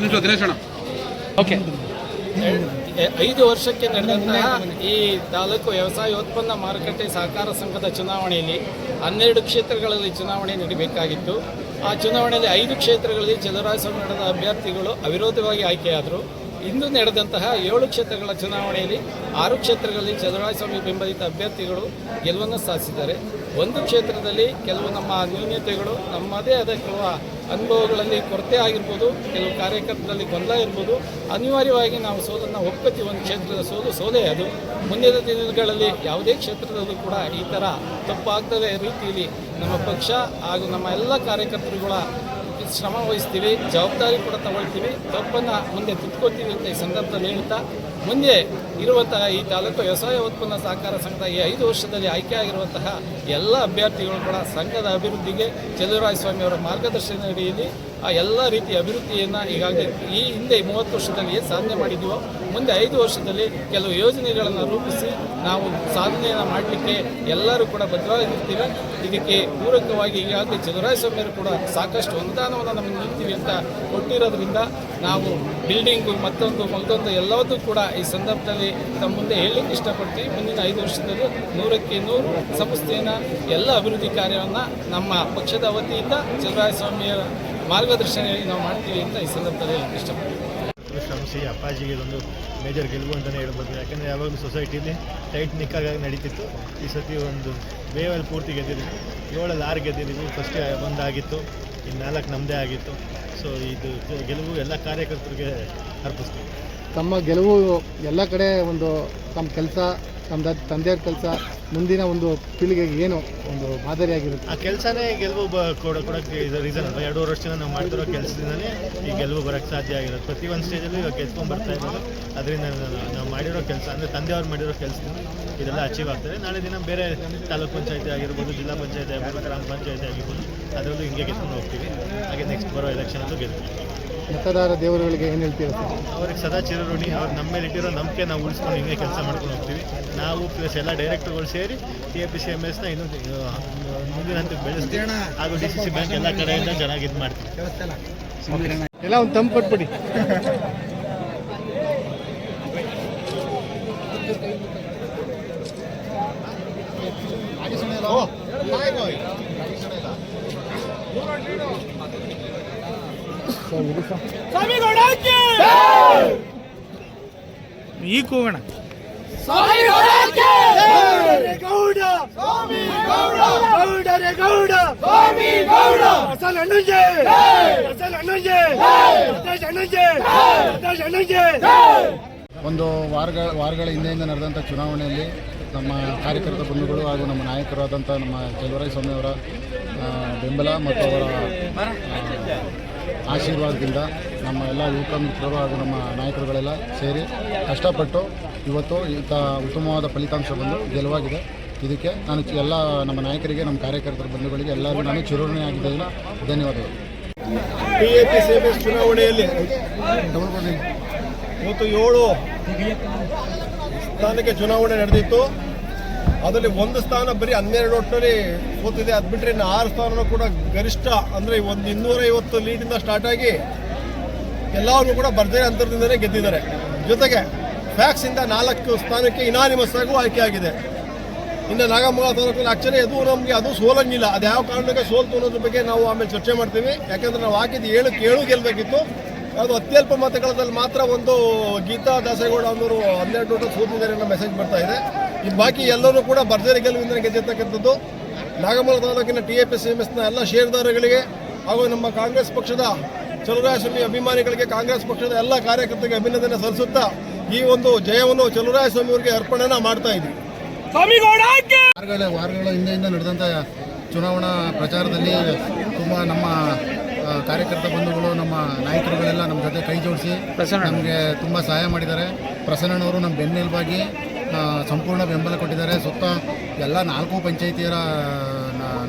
ಒಂದು ನಿಮಿಷ, ದಿನೇಶ್ ಅಣ್ಣ. ಓಕೆ. ಐದು ವರ್ಷಕ್ಕೆ ನಡೆದಂತಹ ಈ ತಾಲೂಕು ವ್ಯವಸಾಯೋತ್ಪನ್ನ ಮಾರುಕಟ್ಟೆ ಸಹಕಾರ ಸಂಘದ ಚುನಾವಣೆಯಲ್ಲಿ ಹನ್ನೆರಡು ಕ್ಷೇತ್ರಗಳಲ್ಲಿ ಚುನಾವಣೆ ನಡೀಬೇಕಾಗಿತ್ತು. ಆ ಚುನಾವಣೆಯಲ್ಲಿ ಐದು ಕ್ಷೇತ್ರಗಳಲ್ಲಿ ಚಲುವರಾಯಸ್ವಾಮಿ ನಡೆದ ಅಭ್ಯರ್ಥಿಗಳು ಅವಿರೋಧವಾಗಿ ಆಯ್ಕೆಯಾದರು. ಇಂದು ನಡೆದಂತಹ ಏಳು ಕ್ಷೇತ್ರಗಳ ಚುನಾವಣೆಯಲ್ಲಿ ಆರು ಕ್ಷೇತ್ರಗಳಲ್ಲಿ ಚಲುವರಾಯಸ್ವಾಮಿ ಬೆಂಬಲಿತ ಅಭ್ಯರ್ಥಿಗಳು ಗೆಲುವನ್ನು ಸಾಧಿಸಿದ್ದಾರೆ. ಒಂದು ಕ್ಷೇತ್ರದಲ್ಲಿ ಕೆಲವು ನಮ್ಮ ನ್ಯೂನ್ಯತೆಗಳು ನಮ್ಮದೇ ಆದ ಕೆಲವು ಅನುಭವಗಳಲ್ಲಿ ಕೊರತೆ ಆಗಿರ್ಬೋದು, ಕೆಲವು ಕಾರ್ಯಕರ್ತರಲ್ಲಿ ಗೊಂದಲ ಇರ್ಬೋದು. ಅನಿವಾರ್ಯವಾಗಿ ನಾವು ಸೋಲನ್ನು ಒಪ್ಪತ್ತಿ ಒಂದು ಕ್ಷೇತ್ರದ ಸೋಲು ಸೋಲೇ ಅದು. ಮುಂದಿನ ದಿನಗಳಲ್ಲಿ ಯಾವುದೇ ಕ್ಷೇತ್ರದಲ್ಲೂ ಕೂಡ ಈ ಥರ ತಪ್ಪಾಗ್ತದೆ ರೀತಿಯಲ್ಲಿ ನಮ್ಮ ಪಕ್ಷ ಹಾಗೂ ನಮ್ಮ ಎಲ್ಲ ಕಾರ್ಯಕರ್ತರುಗಳ ಶ್ರಮ ವಹಿಸ್ತೀವಿ ಜವಾಬ್ದಾರಿ ಕೂಡ ತಗೊಳ್ತೀವಿ, ತಪ್ಪನ್ನು ಮುಂದೆ ತಿದ್ಕೋತೀವಿ ಅಂತ ಈ ಸಂದರ್ಭದಲ್ಲಿ ಹೇಳ್ತಾ, ಮುಂದೆ ಇರುವಂತಹ ಈ ತಾಲೂಕು ವ್ಯವಸಾಯ ಉತ್ಪನ್ನ ಸಹಕಾರ ಸಂಘದ ಈ ಐದು ವರ್ಷದಲ್ಲಿ ಆಯ್ಕೆಯಾಗಿರುವಂತಹ ಎಲ್ಲ ಅಭ್ಯರ್ಥಿಗಳು ಕೂಡ ಸಂಘದ ಅಭಿವೃದ್ಧಿಗೆ ಸ್ವಾಮಿ ಅವರ ಮಾರ್ಗದರ್ಶನ ಅಡಿಯಲ್ಲಿ ಆ ಎಲ್ಲ ರೀತಿಯ ಅಭಿವೃದ್ಧಿಯನ್ನು ಈಗಾಗಲೇ ಈ ಹಿಂದೆ ಮೂವತ್ತು ವರ್ಷದಲ್ಲಿ ಏನು ಸಾಧನೆ ಮಾಡಿದ್ದೀವೋ ಮುಂದೆ ಐದು ವರ್ಷದಲ್ಲಿ ಕೆಲವು ಯೋಜನೆಗಳನ್ನು ರೂಪಿಸಿ ನಾವು ಸಾಧನೆಯನ್ನು ಮಾಡಲಿಕ್ಕೆ ಎಲ್ಲರೂ ಕೂಡ ಬದ್ಧವಾಗಿರ್ತೀವಿ ಇದಕ್ಕೆ ಪೂರಕವಾಗಿ ಈಗಾಗಲೇ ಚಲುವರಾಯಸ್ವಾಮಿಯವರು ಕೂಡ ಸಾಕಷ್ಟು ಅನುದಾನವನ್ನು ನಮಗೆ ನೀಡ್ತೀವಿ ಅಂತ ಕೊಟ್ಟಿರೋದ್ರಿಂದ ನಾವು ಬಿಲ್ಡಿಂಗು ಮತ್ತೊಂದು ಮತ್ತೊಂದು ಎಲ್ಲವನ್ನೂ ಕೂಡ ಈ ಸಂದರ್ಭದಲ್ಲಿ ತಮ್ಮ ಮುಂದೆ ಹೇಳಲಿಕ್ಕೆ ಇಷ್ಟಪಡ್ತೀವಿ. ಮುಂದಿನ ಐದು ವರ್ಷದಲ್ಲಿ ನೂರಕ್ಕೆ ನೂರು ಸಂಸ್ಥೆಯನ್ನು, ಎಲ್ಲ ಅಭಿವೃದ್ಧಿ ಕಾರ್ಯವನ್ನು ನಮ್ಮ ಪಕ್ಷದ ವತಿಯಿಂದ ಚಲುವರಾಯಸ್ವಾಮಿಯ ಮಾರ್ಗದರ್ಶನದಲ್ಲಿ ನಾವು ಮಾಡ್ತೀವಿ ಅಂತ ಈ ಸಂದರ್ಭದಲ್ಲಿ ಇಷ್ಟಪಡ್ತೀವಿ. ಶ್ರಮಿಸಿ ಅಪ್ಪಾಜಿಗೆ ಇದೊಂದು ಮೇಜರ್ ಗೆಲುವು ಅಂತಲೇ ಹೇಳ್ಬೋದು. ಯಾಕಂದರೆ ಯಾವಾಗಲೂ ಸೊಸೈಟಿಲಿ ಟೈಟ್ ನಿಕ್ಕಾಗಿ ನಡೀತಿತ್ತು. ಈ ಸತಿ ಒಂದು ಬೇವಲ್ಲಿ ಪೂರ್ತಿ ಗೆದ್ದಿದ್ದೀವಿ ಏಳಲ್ಲಿ ಆರು ಗೆದ್ದಿದ್ದೀವಿ ಫಸ್ಟ್ ಒಂದಾಗಿತ್ತು ಇನ್ನು ನಾಲ್ಕು ನಮ್ಮದೇ ಆಗಿತ್ತು. ಸೊ ಇದು ಗೆಲುವು ಎಲ್ಲ ಕಾರ್ಯಕರ್ತರಿಗೆ ಅರ್ಪಿಸ್ತೀವಿ. ತಮ್ಮ ಗೆಲುವು ಎಲ್ಲ ಕಡೆ ಒಂದು ತಮ್ಮ ಕೆಲಸ ತಮ್ಮ ತಂದೆಯವ್ರ ಕೆಲಸ ಮುಂದಿನ ಒಂದು ಪೀಳಿಗೆಗೆ ಏನು ಒಂದು ಮಾದರಿಯಾಗಿರುತ್ತೆ? ಆ ಕೆಲಸನೇ ಗೆಲುವು ಕೊಡೋಕ್ಕೆ ಇದು ರೀಸನ್ ಅಲ್ವಾ? ಎರಡೂವರೆ ವರ್ಷದಿಂದ ನಾವು ಮಾಡ್ತಿರೋ ಕೆಲಸದಿಂದಲೇ ಈ ಗೆಲುವು ಬರೋಕ್ಕೆ ಸಾಧ್ಯ ಆಗಿರೋದು. ಪ್ರತಿ ಒಂದು ಸ್ಟೇಜಲ್ಲೂ ಇವಾಗ ಗೆದ್ಕೊಂಡು ಬರ್ತಾ ಇರೋದು. ಅದರಿಂದ ನಾವು ಮಾಡಿರೋ ಕೆಲಸ, ಅಂದರೆ ತಂದೆಯವ್ರು ಮಾಡಿರೋ ಕೆಲಸದಿಂದ ಇದೆಲ್ಲ ಅಚೀವ್ ಆಗ್ತದೆ. ನಾಳೆ ದಿನ ಬೇರೆ ತಾಲೂಕ್ ಪಂಚಾಯತಿ ಆಗಿರ್ಬೋದು, ಜಿಲ್ಲಾ ಪಂಚಾಯತಿ ಆಗಿರ್ಬೋದು, ಗ್ರಾಮ ಪಂಚಾಯತಿ ಆಗಿರ್ಬೋದು, ಅದರಲ್ಲೂ ಹಿಂಗೆ ಗೆದ್ಕೊಂಡು ಹೋಗ್ತೀವಿ. ಹಾಗೆ ನೆಕ್ಸ್ಟ್ ಬರೋ ಎಲೆಕ್ಷನಲ್ಲೂ ಗೆಲ್ತೀವಿ. ಮತದಾರ ದೇವರುಗಳಿಗೆ ಏನು ಹೇಳ್ತೀರಾ ಅವ್ರಿಗೆ ಸದಾ ಚಿರಋಣಿ ಅವ್ರು ನಮ್ಮ ಮೇಲೆ ಇಟ್ಟಿರೋ ನಂಬಿಕೆ ನಾವು ಉಳಿಸ್ಕೊಂಡು ಹಿಂಗೆ ಕೆಲಸ ಮಾಡ್ಕೊಂಡು ಹೋಗ್ತೀವಿ. ನಾವು ಪ್ಲಸ್ ಎಲ್ಲ ಡೈರೆಕ್ಟರ್ಗಳು ಸೇರಿ T A P C M ಎಸ್ನ ಇನ್ನೂ ಮುಂದಿನ ಹಂತಕ್ಕೆ ಬೆಳೆಸ್ತೀವಿ. ಹಾಗೂ ಡಿ ಸಿ ಸಿ ಬ್ಯಾಂಕ್ ಎಲ್ಲ ಕಡೆಯಿಂದ ಚೆನ್ನಾಗಿ ಇದು ಮಾಡ್ತೀವಿ. ಎಲ್ಲ ಒಂದು ತಂಪು ಕೊಟ್ಬಿಡಿ. ಈಗ ಹೋಗೋಣ ಒಂದು ವಾರಗಳ ವಾರಗಳ ಹಿಂದೆಯಿಂದ ನಡೆದಂಥ ಚುನಾವಣೆಯಲ್ಲಿ ನಮ್ಮ ಕಾರ್ಯಕರ್ತ ಬಂಧುಗಳು ಹಾಗೂ ನಮ್ಮ ನಾಯಕರಾದಂಥ ನಮ್ಮ ಚಲುವರಾಯ ಸ್ವಾಮಿ ಅವರ ಬೆಂಬಲ ಮತ್ತು ಅವರ ಆಶೀರ್ವಾದದಿಂದ ನಮ್ಮ ಎಲ್ಲ ಯುವಕ ಮಿತ್ರರು ಹಾಗೂ ನಮ್ಮ ನಾಯಕರುಗಳೆಲ್ಲ ಸೇರಿ ಕಷ್ಟಪಟ್ಟು ಇವತ್ತು ಇಂಥ ಉತ್ತಮವಾದ ಫಲಿತಾಂಶ ಬಂದು ಗೆಲುವಾಗಿದೆ. ಇದಕ್ಕೆ ನಾನು ಎಲ್ಲ ನಮ್ಮ ನಾಯಕರಿಗೆ ನಮ್ಮ ಕಾರ್ಯಕರ್ತರ ಬಂಧುಗಳಿಗೆ ಎಲ್ಲರಿಗೂ ನಾನು ಚಿರೋಣಿ ಆಗಿದ್ದರಿಂದ ಧನ್ಯವಾದಗಳು. P A P C S ಚುನಾವಣೆಯಲ್ಲಿ ಇವತ್ತು ಏಳು ಸ್ಥಾನಕ್ಕೆ ಚುನಾವಣೆ ನಡೆದಿತ್ತು. ಅದರಲ್ಲಿ ಒಂದು ಸ್ಥಾನ ಬರೀ ಹನ್ನೆರಡು ಒಟ್ಟಿನಲ್ಲಿ ಸೋತಿದೆ. ಅದು ಬಿಟ್ಟರೆ ಇನ್ನು ಆರು ಸ್ಥಾನನೂ ಕೂಡ ಗರಿಷ್ಠ ಅಂದರೆ ಒಂದು ಇನ್ನೂರೈವತ್ತು ಲೀಡಿಂದ ಸ್ಟಾರ್ಟ್ ಆಗಿ ಎಲ್ಲರೂ ಕೂಡ ಬರ್ದೇ ಅಂತರದಿಂದಲೇ ಗೆದ್ದಿದ್ದಾರೆ. ಜೊತೆಗೆ ಫ್ಯಾಕ್ಸಿಂದ ನಾಲ್ಕು ಸ್ಥಾನಕ್ಕೆ ಇನಾನಿಮಸ್ ಆಯ್ಕೆ ಆಗಿದೆ. ಇನ್ನು ನಾಗಮಂಗಲ ತಾಲೂಕಲ್ಲಿ ಆಕ್ಚುಲಿ ಅದು ನಮಗೆ ಅದು ಸೋಲಂಗಿಲ್ಲ. ಅದು ಯಾವ ಕಾರಣಕ್ಕೆ ಸೋಲ್ತು ಅನ್ನೋದ್ರ ಬಗ್ಗೆ ನಾವು ಆಮೇಲೆ ಚರ್ಚೆ ಮಾಡ್ತೀವಿ. ಯಾಕಂದ್ರೆ ನಾವು ಹಾಕಿದ್ದು ಏಳು ಏಳು ಗೆಲ್ಲಬೇಕಿತ್ತು ಅದು ಅತ್ಯಲ್ಪ ಮತಗಳದಲ್ಲಿ ಮಾತ್ರ ಒಂದು ಗೀತಾ ದಾಸೇಗೌಡ ಅವರು ಹನ್ನೆರಡು ಸೋತಿದ್ದಾರೆ ಅನ್ನೋ ಮೆಸೇಜ್ ಬರ್ತಾ ಇದೆ. ಈ ಬಾಕಿ ಎಲ್ಲರೂ ಕೂಡ ಭರ್ಜರಿ ಗೆಲುವಿಂದ ಗೆದ್ದಿರ್ತಕ್ಕಂಥದ್ದು. ನಾಗಮಲ ತಾಲೂಕಿನ T A P C M ಎಸ್ನ ಎಲ್ಲ ಷೇರುದಾರಗಳಿಗೆ ಹಾಗೂ ನಮ್ಮ ಕಾಂಗ್ರೆಸ್ ಪಕ್ಷದ ಚಲುರಾಯಸ್ವಾಮಿ ಅಭಿಮಾನಿಗಳಿಗೆ ಕಾಂಗ್ರೆಸ್ ಪಕ್ಷದ ಎಲ್ಲ ಕಾರ್ಯಕರ್ತರಿಗೆ ಅಭಿನಂದನೆ ಸಲ್ಲಿಸುತ್ತಾ ಈ ಒಂದು ಜಯವನ್ನು ಚಲುರಾಯಸ್ವಾಮಿ ಅವರಿಗೆ ಅರ್ಪಣೆನ ಮಾಡ್ತಾ ಇದ್ದೀವಿ ವಾರಗಳ ವಾರಗಳ ಹಿಂದೆಯಿಂದ ನಡೆದಂಥ ಚುನಾವಣಾ ಪ್ರಚಾರದಲ್ಲಿ ತುಂಬ ನಮ್ಮ ಕಾರ್ಯಕರ್ತ ಬಂಧುಗಳು ನಮ್ಮ ನಾಯಕರುಗಳೆಲ್ಲ ನಮ್ಮ ಜೊತೆ ಕೈ ಜೋಡಿಸಿ ನಮಗೆ ತುಂಬ ಸಹಾಯ ಮಾಡಿದ್ದಾರೆ. ಪ್ರಸನ್ನನವರು ನಮ್ಮ ಬೆನ್ನೆಲುಬಾಗಿ ಸಂಪೂರ್ಣ ಬೆಂಬಲ ಕೊಟ್ಟಿದ್ದಾರೆ. ಸುತ್ತ ಎಲ್ಲ ನಾಲ್ಕು ಪಂಚಾಯಿತಿಯರ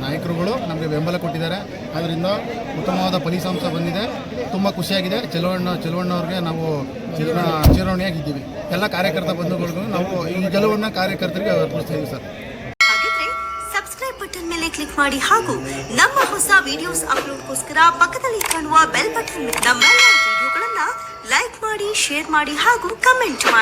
ನಾಯಕರುಗಳು ನಮಗೆ ಬೆಂಬಲ ಕೊಟ್ಟಿದ್ದಾರೆ. ಅದರಿಂದ ಉತ್ತಮವಾದ ಫಲಿತಾಂಶ ಬಂದಿದೆ. ತುಂಬ ಖುಷಿಯಾಗಿದೆ. ಚೆಲುವಣ್ಣ, ಚೆಲುವಣ್ಣವ್ರಿಗೆ ನಾವು ಚಿರ ಚಿರಋಣಿಯಾಗಿದ್ದೀವಿ ಎಲ್ಲ ಕಾರ್ಯಕರ್ತ ಬಂಧುಗಳಿಗೂ ನಾವು ಈ ಗೆಲುವನ್ನ ಕಾರ್ಯಕರ್ತರಿಗೆ ಅರ್ಪಿಸ್ತೀವಿ ಸರ್. ಸಬ್ಸ್ಕ್ರೈಬ್ ಬಟನ್ ಮೇಲೆ ಕ್ಲಿಕ್ ಮಾಡಿ ಹಾಗೂ ನಮ್ಮ ಹೊಸ ವಿಡಿಯೋಸ್ ಅಪ್ಲೋಡ್ಗೋಸ್ಕರ ಪಕ್ಕದಲ್ಲಿ ಕಾಣುವ ಬೆಲ್ ಬಟನ್ ನಮ್ಮೆಲ್ಲ ವಿಡಿಯೋಗಳನ್ನ ಮಾಡಿ ಶೇರ್ ಮಾಡಿ ಹಾಗೂ ಕಮೆಂಟ್ ಮಾಡಿ.